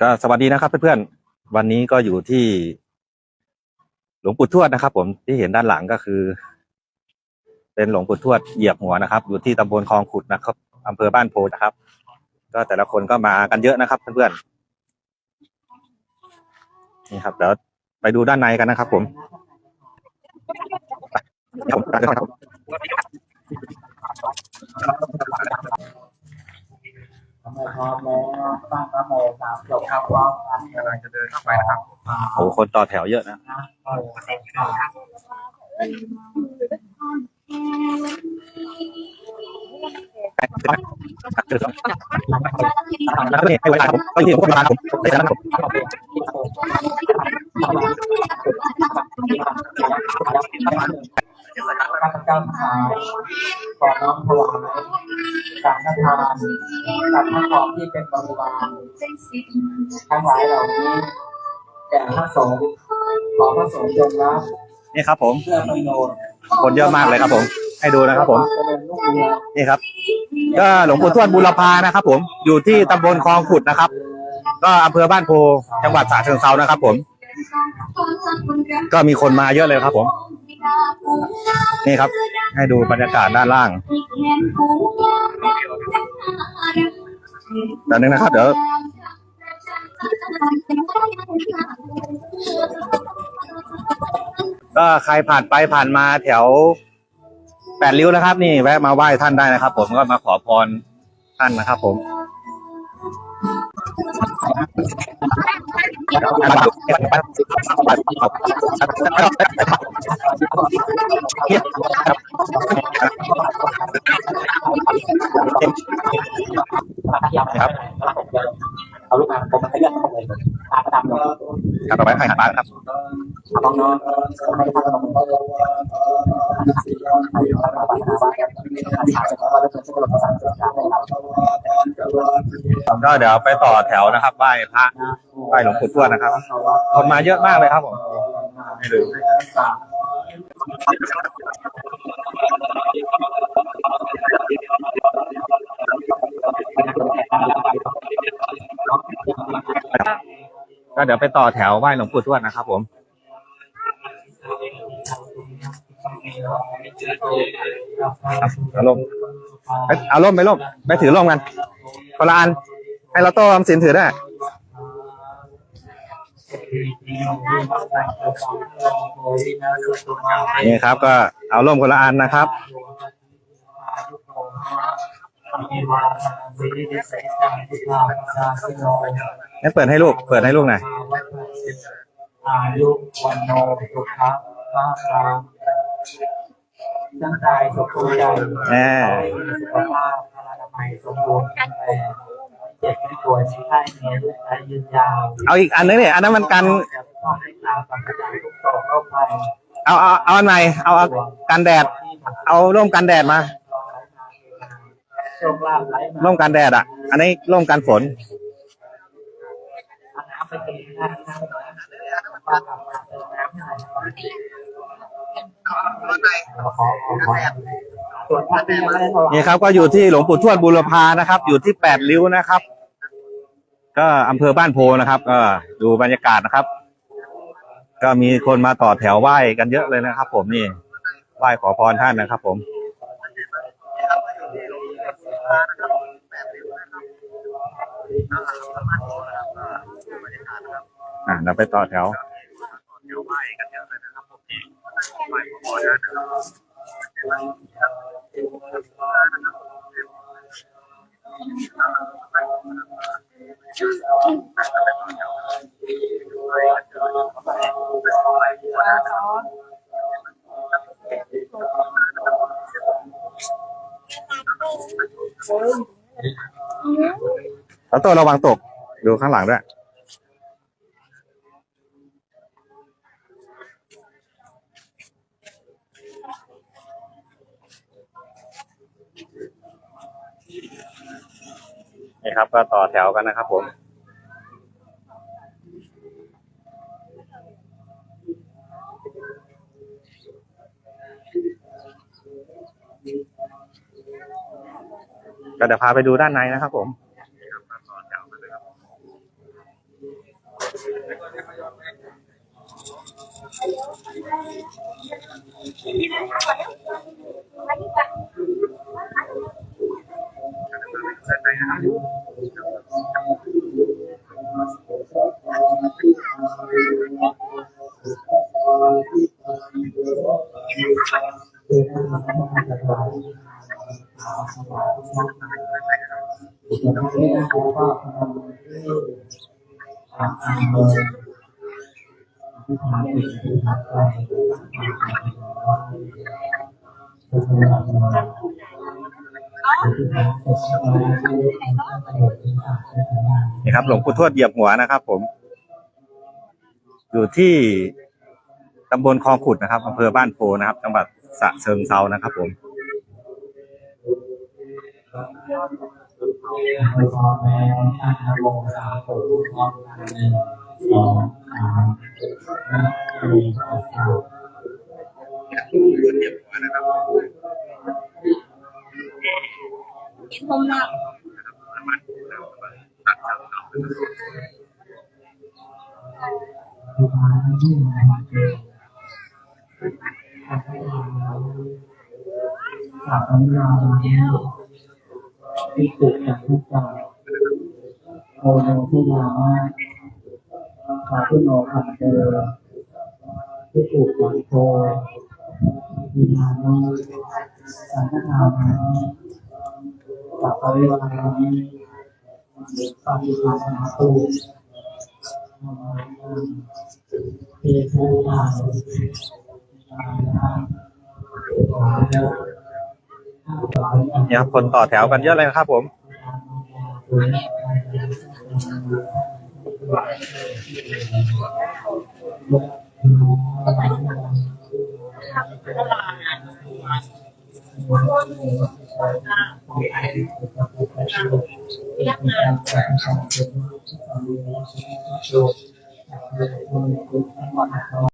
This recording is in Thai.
ก็สวัสดีนะครับเพื่อนๆวันนี้ก็อยู่ที่หลวงปู่ทวดนะครับ ผมที่เห็นด้านหลังก็คือ เป็นหลวงปู่ทวดเหยียบหัวนะครับ อยู่ที่ตำบลคลองขุดนะครับอำเภอบ้านโพนะครับ ก็แต่ละคนก็มากันเยอะนะครับเพื่อนๆนี่ครับเดี๋ยวไปดูด้านในกันนะครับ ผมไปครับผมไปค ร้อมแล้วตั้งนะโมสามจบครับพร้อมกันกำลังจะเดินเข้าไปนะครับโอ้คนต่อแถวเยอะนะนะโอ้เด็กครับแล้วก็นี่ให้ไว้ตายผมก็ยืนพวกมาผมได้แล้วนะครับผม ข้าพเจ้าทั้งหลายขอน้อมถวายสังฆทานกับทั้งของที่เป็นบริวารทั้งหลายเหล่านี้แก่พระสงฆ์ขอพระสงฆ์จงรับนี่ครับ ผมเพื่อประโยชน์คนเยอะมากเลยครับ ผม ให้ดูนะครับ ผมนี่ครับ ก็หลวงปู่ทวดบุรพานะครับ ผมอยู่ที่ตำบลคลองขุดนะครับ ก็อำเภอบ้านโพจังหวัดฉะเชิงเทรานะครับ ผม ก็มีคนมาเยอะเลยครับ ผม นี่ครับ ให้ดูบรรยากาศด้านล่างเดี๋ยวนึงนะครับ เดี๋ยวก็ใครผ่านไปผ่านมาแถวแปดริ้วนะครับ นี่แวะมาไหว้ท่านได้นะครับ ผมก็มาขอพรท่านนะครับ ผม ครับเอาลูกมาผมให้เลือกเข้าเลยตามประดำเลยครับต่อไปให้หันบ้าครับเอาน้องน้อง ก็เริ่มเชื่อลงภาษาเจ้าได้ครับก็เดี๋ยวไปต่อแถวนะครับไหว้พระไหว้หลวงปู่ทวดนะครับคนมาเยอะมากเลยครับผมให้ดูก็เดี๋ยวไปต่อแถวไหว้หลวงปู่ทวดนะครับผม เอาร่มไปเอาร่มไปร่มไปถือร่มกันคนละอันให้เราโต้อมสินถือได้นี่ครับ ก็เอาร่มคนละอันนะครับงั้นเปิดให้ลูก เปิดให้ลูกหน่อยอายุวันโนสุขะพระราม ร่างกายสมบูรณ์ใหญ่แน่สุขภาพพระนามัยสมบูรณ์แข็งแรงเจ็บไม่ป่วยไม่ไข้มีอายุยืนยาวเอาอีกอันนึงเนี่ยอันนั้นมันกันต้องให้ตามความกระจายทุกโศกโรคภัยเอาเอาเอาอันไหนเอาเอากันแดด เอาร่มกันแดดมา โชคลาภไหลมาร่มกันแดดอะ อันนี้ร่มกันฝน เอาน้ำไปกินนะน้ำหน่อยป้ากลับมาเติมน้ำให้หน่อยขอขอขอส่วนท่านที่ไม่ได้ถวาย นี่ครับก็อยู่ที่หลวงปู่ทวดบุรพานะครับ อยู่ที่แปดริ้วนะครับ ก็อำเภอบ้านโพนะครับ ก็ดูบรรยากาศนะครับ ก็มีคนมาต่อแถวไหว้กันเยอะเลยนะครับ ผมนี่ไหว้ขอพรท่านนะครับ ผมอ่าเราไปต่อแถว แล้วตัวระวังตก ดูข้างหลังด้วย นี่ครับ ก็ต่อแถวกันนะครับ ผมก็เดี๋ยวพาไปดูด้านในนะครับผม ทางอันเบอร์ที่ทางติดที่ทางไกลสุดยอดเลยที่ทางติดสบายที่ทางกระโดดที่ทางเดินทางนี่ครับหลวงปู่ทวดเหยียบหัวนะครับ ผม อยู่ที่ตำบลคลองขุดนะครับอำเภอบ้านโพนะครับ จังหวัดสระเชิงเซานะครับ ผม ไปพอแม่อาณาโมสามปุพร้อมกันหนึ่งสองสามสี่ห้ากินพรมหนักสุดท้ายที่มาคือสาธุยา ที่ที่สุดจากทุกอย่างโอโนที่ยามาขาพุโนขันเจอที่ถูกหวังโทมีนามาสังฆทานาสัพพะวิวานิปฏิภาณาตุเพื่อผู้ทำแล้ว เนี่ยครับคนต่อแถวกันเยอะเลยนะครับ ผม